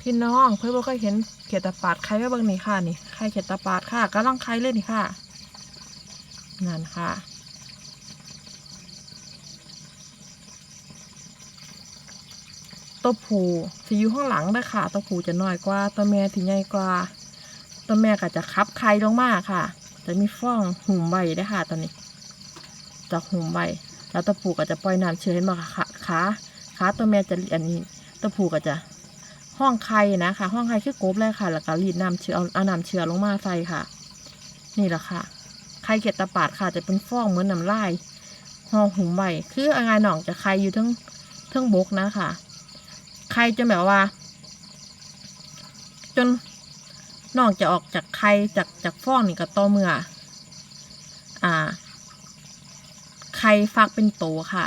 พี่น้องเพื่อนบ่เคยเห็นเขียดตะปาดไข่ไว้บิ่งนี่ค่ะนี่ไข่เขียดตะปาดค่ะกำลังไข่เลยนี่ค่ะนั่นค่ะตัวผูสิอยู่ข้างหลังเด้ค่ะตัวผูจะน้อยกว่าตัวแม่ที่ใหญ่กว่าตัวแม่ก็จะคับไข่ลงมาค่ะ จะมีฟองหุ่มใบได้ค่ะตอนนี้จะหุ่มใบแล้วตัวผูก็จะปล่อยน้ำเชื้อให้มาค่ะขาขาตัวแม่จะอันนี้ตัวผูก็จะ ห้องไข่นะคะ ห้องไข่คือกบเลยค่ะ แล้วก็รีดน้ำเชื้อเอาน้ำเชื้อลงมาใส่ค่ะ นี่แหละค่ะ ไข่เก็ดตะปาดค่ะ จะเป็นฟองเหมือนน้ำลายห่อหุ่มใบคืออางายหน่องจะไข่อยู่ทั้งทั้งบกนะคะไข่จะแบบว่า จนนอกจะออกจากไข่จากจากฟองนี่ก็ต่อเมื่อ อ่า ไข่ฟักเป็นโตค่ะ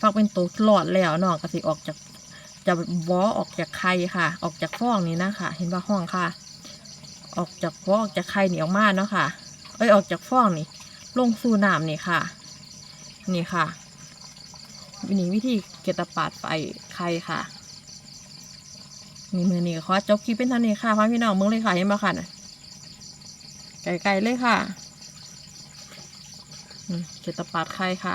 ฟักเป็นโตหลอดแล้วนอกก็สิออกจาก จะวอออกจากไข่ค่ะ ออกจากฟองนี้นะคะเห็นว่าห้องค่ะ ออกจากวอออกจากไข่นี่ออกมาเนาะค่ะ เอ้ยออกจากฟองนี่ ลงสู่น้ำนี่ค่ะ นี่ค่ะวิธีวิธีเกตปาดไฟไข่ค่ะนี่มือนี่ขอจบคลิปเป็นเท่านี้ค่ะพ่อพี่น้องมึงเลยค่ะเห็นบ่ค่ะน่ไก่ๆเลยค่ะเกตปาดไข่ค่ะ